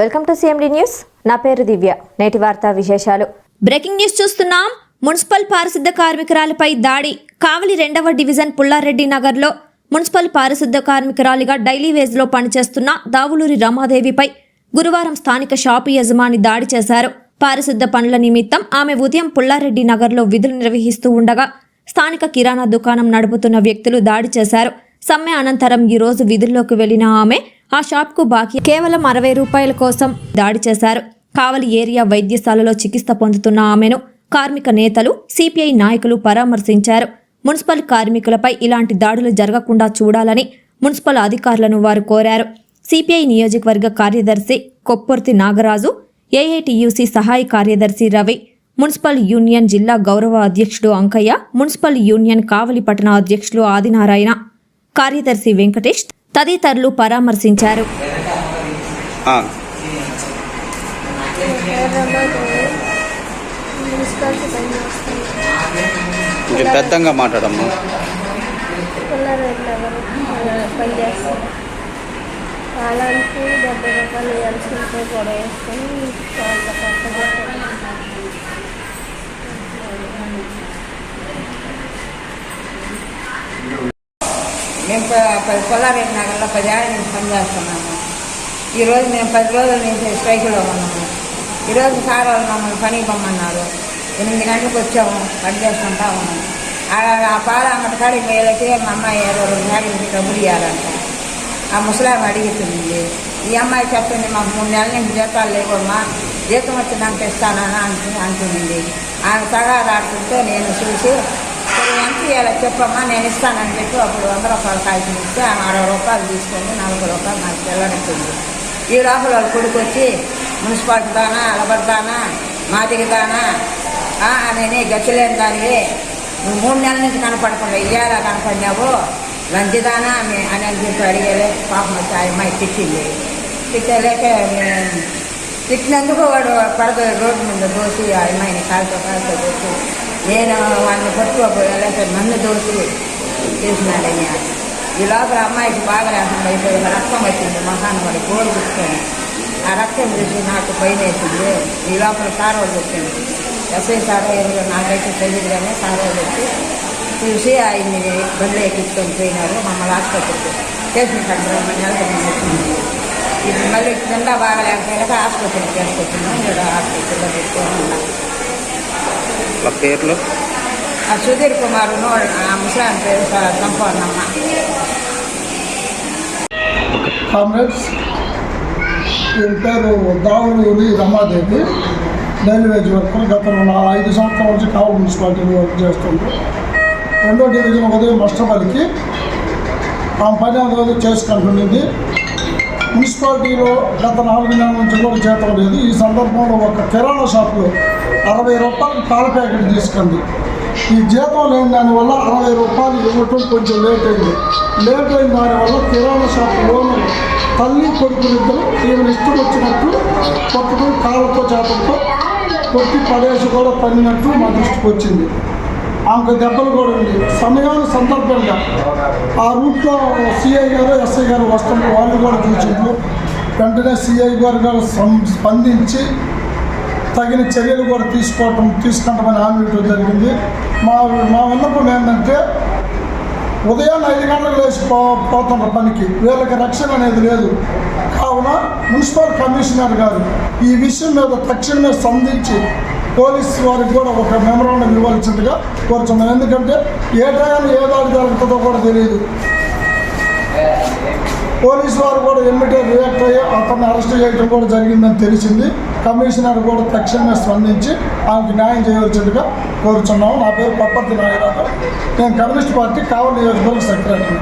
Welcome to CMD news నా పేరు దివ్య. నేటి వార్తా విశేషాలు. బ్రేకింగ్ న్యూస్ చూస్తున్నాం. మున్సిపల్ పారిశుద్ధ కార్మికురాలిపై దాడి. కావలి రెండవ డివిజన్ పుల్లారెడ్డి నగర్లో మున్సిపల్ పారిశుద్ధ కార్మికురాలిగా డైలీ వేజ్లో పనిచేస్తున్న దావులూరి రమాదేవిపై గురువారం స్థానిక షాపు యజమాని దాడి చేశారు. పారిశుద్ధ పనుల నిమిత్తం ఆమె ఉదయం పుల్లారెడ్డి నగర్లో విధులు నిర్వహిస్తూ ఉండగా స్థానిక కిరాణా దుకాణం నడుపుతున్న వ్యక్తులు దాడి చేశారు. సమ్మె అనంతరం ఈ రోజు విధుల్లోకి వెళ్ళిన ఆమె ఆ షాప్కు బాకీ కేవలం అరవై రూపాయల కోసం దాడి చేశారు. కావలి ఏరియా వైద్యశాలలో చికిత్స పొందుతున్న ఆమెను కార్మిక నేతలు సిపిఐ నాయకులు పరామర్శించారు. మున్సిపల్ కార్మికులపై ఇలాంటి దాడులు జరగకుండా చూడాలని మున్సిపల్ అధికారులను వారు కోరారు. సిపిఐ నియోజకవర్గ కార్యదర్శి కొప్పర్తి నాగరాజు ఏఐటియుసి సహాయ కార్యదర్శి రవి మున్సిపల్ యూనియన్ జిల్లా గౌరవ అధ్యక్షుడు అంకయ్య మున్సిపల్ యూనియన్ కావలి పట్టణ అధ్యక్షులు ఆదినారాయణ కార్యదర్శి వెంకటేష్ తదితరులు పరామర్శించారు. కొంచెం పెద్దంగా మాట్లాడమ్మా. కాలానికి డెబ్బై రూపాయలు గొడవ వేసుకొని వాళ్ళ కష్టపడతాను మేము పది పొలారెడ్డి నగర్లో పది ఏళ్ళ నుంచి పనిచేస్తున్నాము ఈరోజు మేము పది రోజుల నుంచి స్ట్రైక్లో ఉన్నాము ఈరోజు సార్ వాళ్ళు మమ్మల్ని పనికి పొమ్మన్నారు. ఎనిమిది గంటలకు వచ్చాము పని చేసుకుంటా ఉన్నాము. ఆ- పాల అంగటి కాడికి వేలకి మా అమ్మాయి ఏదో రెండు నుంచి డబ్బులు ఇవ్వాలంట ఆ ముసలామె అడుగుతుంది ఈ అమ్మాయి చెప్తుంది మాకు మూడు నెలల నుంచి జీతాలు లేవమ్మా జీతం వచ్చినాక ఇస్తానని అంటు అంటుంది. ఆమె తగాదాడుతుంటే నేను చూసి సరే ఎంత చెప్పమ్మా నేను ఇస్తానని చెప్పి అప్పుడు వంద రూపాయలు కాగితం ఇస్తే ఆమె అరవై రూపాయలు తీసుకొని నలభై రూపాయలు నాకు తెల్లనిచ్చింది ఈ లోపల వాళ్ళ కొడుకు వచ్చి మున్సిపాలిటీ దానా అలబడతానా మాదిరి దానా అని గచ్చలేని దానివి నువ్వు మూడు నెలల నుంచి కనపడకుండా ఇయ్యాల కనపడినావు లంచిదానా అని అని చెప్పి అడిగేలే పాపం వచ్చి ఆ అమ్మాయి తిట్టింది తిట్టలేక తిట్టినందుకు వాడు పడద రోడ్డు మీద దోసి ఆ అమ్మాయిని కాలుతో కాలుతో దోసి నేను వాడిని పట్టుకోలేక నన్ను దోసి చేసినాడని ఈ లోపల అమ్మాయికి బాగా లేకుండా అయిపోయి రక్తం వచ్చింది మహాన్ వాడి గోడు పుచ్చుకొని ఆ రక్తం చూసి నాకు భయం వేసింది ఈ లోపల సార్ వాళ్ళు వచ్చింది ఎస్ఐ సార్ ఎవరు నాకైతే తెలియదు కానీ సార్ వాళ్ళు వచ్చి చూసి ఆయన్ని బండ్లు ఎక్కించుకొని పోయినారు మమ్మల్ని ఆసుపత్రికి స్టేషన్ కంటే నెలకి ముందు వచ్చింది ఇది మళ్ళీ కింద బాగా లేకపోయినాక ఆసుపత్రికి తీసుకొచ్చింది ఇక్కడ ఆసుపత్రిలో పెట్టుకొని ఉన్నాం వాళ్ళ పేర్లు ఆ సుధీర్ కుమార్ ఆ పేరు సంపూర్ణమ్మ కామ్రేడ్స్ ఈయన పేరు Davuluri Ramadevi daily wage worker గత ఐదు సంవత్సరాల నుంచి కావు మున్సిపాలిటీలో వర్క్ చేస్తుంది రెండో డివిజన్ ఉదయం అష్టపల్లికి ఆమె పని రోజు చేసుకుంటున్నది మున్సిపాలిటీలో గత నాలుగు నెలల నుంచి కూడా జీతం లేదు ఈ సందర్భంలో ఒక కిరాణా షాప్లో అరవై రూపాయలు పాల ప్యాకెట్ తీసుకుంది. ఈ జీతం లేని దానివల్ల అరవై రూపాయలు ఇవ్వటం కొంచెం లేట్ అయింది. లేట్ అయిన దానివల్ల కిరాణా షాప్ లోను తల్లి కొడుకులిద్దరు ఈమెను ఇష్టం వచ్చినట్టు పట్టుకుని కాళ్ళతో చేపలతో కొట్టి పడేసి కూడా పడినట్టు మా దృష్టికి వచ్చింది. ఆమెకు దెబ్బలు కూడా ఉంది. సమయాన్ని సందర్భంగా ఆ రూట్లో సిఐ గారు ఎస్ఐ గారు వస్తున్న వాళ్ళు కూడా చూసిండ్రు. వెంటనే సిఐ గారు గారు సం- స్పందించి తగిన చర్యలు కూడా తీసుకోవటం తీసుకుంటామని హామీ ఇవ్వడం జరిగింది. మా మా విన్నపం ఏంటంటే ఉదయం ఐదు గంటలకు లేచి పో పోతున్న పనికి వీళ్ళకి రక్షణ అనేది లేదు. కావున మున్సిపల్ కమిషనర్ గారు ఈ విషయం మీద తక్షణమే స్పందించి పోలీస్ వారికి కూడా ఒక మెమరాండం ఇవ్వాల్సిందిగా కోరుతున్నాను ఎందుకంటే ఏ టైంలో ఏ దాడి జరుగుతుందో కూడా తెలియదు. పోలీసు వారు కూడా ఎమ్మిటే రియాక్ట్ అయ్యి అతన్ని అరెస్ట్ చేయడం కూడా జరిగిందని తెలిసింది. కమిషనర్ కూడా తక్షణమే స్పందించి ఆమెకు న్యాయం చేయవలసిందిగా కోరుచున్నాము. నా పేరు పప్పర్తి నాగరాజు. నేను కమ్యూనిస్ట్ పార్టీ కావలి నియోజకవర్గ సెక్రటరీ.